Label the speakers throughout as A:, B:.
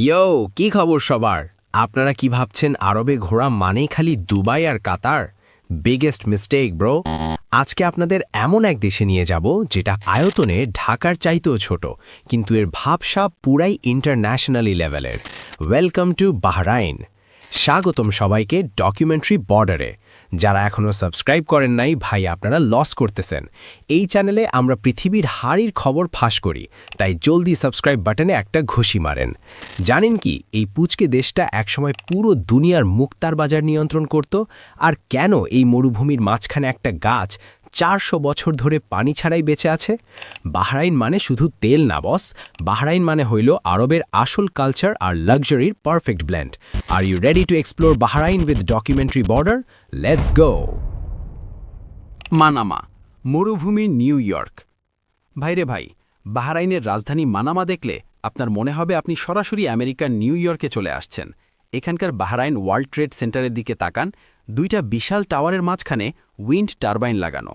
A: ইয়ো, কি খবর সবার? আপনারা কি ভাবছেন আরবে ঘোরা মানেই খালি দুবাই আর কাতার? বিগেস্ট মিস্টেক ব্রো আজকে আপনাদের এমন এক দেশে নিয়ে যাব যেটা আয়তনে ঢাকার চাইতেও ছোট, কিন্তু এর ভাবসাব পুরাই ইন্টারন্যাশনালি লেভেলের ওয়েলকাম টু বাহরাইন স্বাগতম সবাইকে ডকুমেন্টারি বর্ডারে যারা এখনও সাবস্ক্রাইব করেন নাই, ভাই, আপনারা লস করতেছেন। এই চ্যানেলে আমরা পৃথিবীর হাড়ির খবর ফাঁস করি, তাই জলদি সাবস্ক্রাইব বাটনে একটা ঘুষি মারেন। জানেন কি, এই পুচকে দেশটা একসময় পুরো দুনিয়ার মুক্তার বাজার নিয়ন্ত্রণ করত, আর কেন এই মরুভূমির মাঝখানে একটা গাছ চারশো বছর ধরে পানি ছাড়াই বেঁচে আছে। বাহরাইন মানে শুধু তেল না, বস। বাহরাইন মানে হইল আরবের আসল কালচার আর লাক্সারির perfect blend are you ready to explore Bahrain with documentary border let's go
B: Manama, মরুভূমি নিউ ইয়র্ক। ভাইরে ভাই, বাহরাইনের রাজধানী মানামা দেখলে আপনার মনে হবে আপনি সরাসরি আমেরিকার নিউ ইয়র্কে চলে আসছেন। এখানকার বাহরাইন ওয়ার্ল্ড ট্রেড সেন্টারের দিকে তাকান, দুইটা বিশাল টাওয়ারের মাঝখানে উইন্ড টারবাইন লাগানো।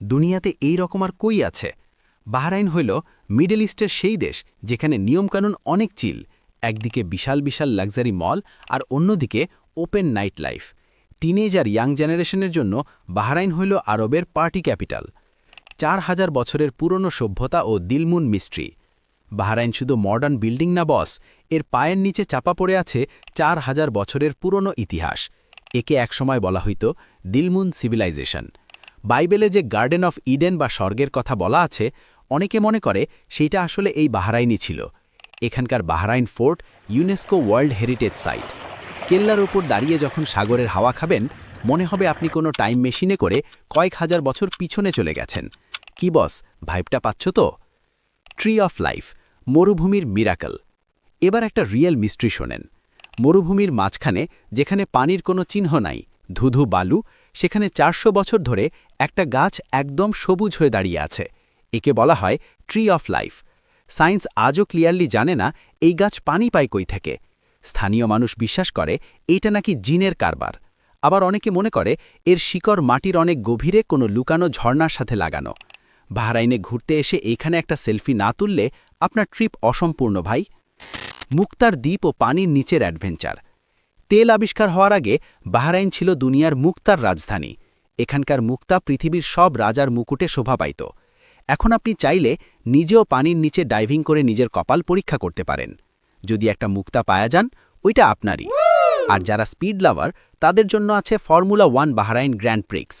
B: দুনিয়াতে এই রকম আর কই আছে? বাহরাইন হইল মিডল ইস্টের সেই দেশ যেখানে নিয়মকানুন অনেক চিল, একদিকে বিশাল বিশাল লাক্সারি মল আর অন্যদিকে ওপেন নাইট লাইফ। টিনেজ আর ইয়াং জেনারেশনের জন্য বাহরাইন হইল আরবের পার্টি ক্যাপিটাল। চার হাজার বছরের পুরনো সভ্যতা ও দিলমুন মিস্ট্রি বাহরাইন শুধু মডার্ন বিল্ডিং না বস এর পায়ের নিচে চাপা পড়ে আছে চার হাজার বছরের পুরনো ইতিহাস। একে একসময় বলা হইত দিলমুন সিভিলাইজেশন বাইবেলে যে গার্ডেন অফ ইডেন বা স্বর্গের কথা বলা আছে, অনেকে মনে করে সেইটা আসলে এই বাহরাইনই ছিল। এখানকার Bahrain fort UNESCO world heritage site. কেল্লার ওপর দাঁড়িয়ে যখন সাগরের হাওয়া খাবেন, মনে হবে আপনি কোনো টাইম মেশিনে করে কয়েক হাজার বছর পিছনে চলে গেছেন। কি বস ভাইবটা পাচ্ছ তো? ট্রি অফ লাইফ মরুভূমির মিরাকল। এবার একটা রিয়েল মিস্ট্রি শোনেন। মরুভূমির মাঝখানে, যেখানে পানির কোনো চিহ্ন নাই, ধুধু বালু, সেখানে চারশো বছর ধরে একটা গাছ একদম সবুজ হয়ে দাঁড়িয়ে আছে। একে বলা হয় ট্রি অফ লাইফ। সায়েন্স আজও ক্লিয়ারলি জানে না, এই গাছ পানি পায় কই থেকে। স্থানীয় মানুষ বিশ্বাস করে, এইটা নাকি জিনের কারবার। আবার অনেকে মনে করে, এর শিকড় মাটির অনেক গভীরে কোনো লুকানো ঝর্ণার সাথে লাগানো। বাহরাইনে ঘুরতে এসে এইখানে একটা সেলফি না তুললে আপনার ট্রিপ অসম্পূর্ণ, ভাই। মুক্তার দ্বীপ ও পানির নিচের অ্যাডভেঞ্চার। তেল আবিষ্কার হওয়ার আগে বাহরাইন ছিল দুনিয়ার মুক্তার রাজধানী। এখানকার মুক্তা পৃথিবীর সব রাজার মুকুটে শোভা পাইত। এখন আপনি চাইলে নিজেও পানির নিচে ডাইভিং করে নিজের কপাল পরীক্ষা করতে পারেন। যদি একটা মুক্তা পায়া যান, ওইটা আপনারই। আর যারা স্পিড লাভার, তাদের জন্য আছে formula one Bahrain grand prix.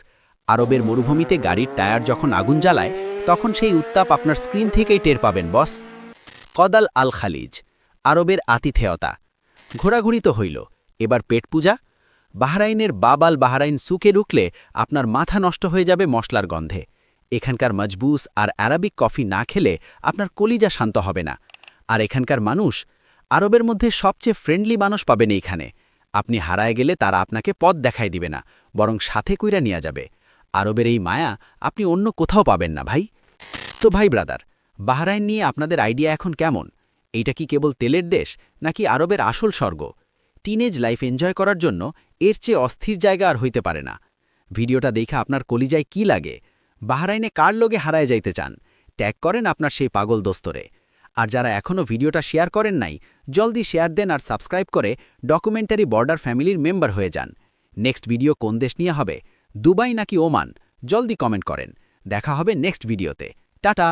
B: আরবের মরুভূমিতে গাড়ির টায়ার যখন আগুন জ্বালায়, তখন সেই উত্তাপ আপনার স্ক্রিন থেকেই টের পাবেন, বস। কদাল আল খালিজ, আরবের আতিথেয়তা। ঘোরাঘুরি তো হইল, এবার পেট পূজা বাহরাইনের বাবাল বাহরাইন সুকে রুকলে আপনার মাথা নষ্ট হয়ে যাবে মশলার গন্ধে। এখানকার মজবুস আর অ্যারাবিক কফি না খেলে আপনার কলিজা শান্ত হবে না। আর এখানকার মানুষ, আরবের মধ্যে সবচেয়ে ফ্রেন্ডলি মানুষ পাবেন এইখানে। আপনি হারায় গেলে তারা আপনাকে পথ দেখাই দিবে না, বরং সাথে কইরা নিয়ে যাবে। আরবের এই মায়া আপনি অন্য কোথাও পাবেন না ভাই। তো ভাই ব্রাদার বাহরাইন নিয়ে আপনাদের আইডিয়া এখন কেমন? এইটা কি কেবল তেলের দেশ, নাকি আরবের আসল স্বর্গ? টিনেজ লাইফ এনজয় করার জন্য এর চেয়ে অস্থির জায়গা আর হইতে পারে না। ভিডিওটা দেখে আপনার কলিজায় কি লাগে? বাহরাইনে কার লোগে হারায় যাইতে চান? ট্যাগ করেন আপনার সেই পাগল দোস্তরে। আর যারা এখনও ভিডিওটা শেয়ার করেন নাই, জলদি শেয়ার দেন আর সাবস্ক্রাইব করে ডকুমেন্টারি বর্ডার ফ্যামিলির মেম্বার হয়ে যান। নেক্সট ভিডিও কোন দেশ নিয়ে হবে? দুবাই নাকি ওমান? জলদি কমেন্ট করেন। দেখা হবে নেক্সট ভিডিওতে। টাটা!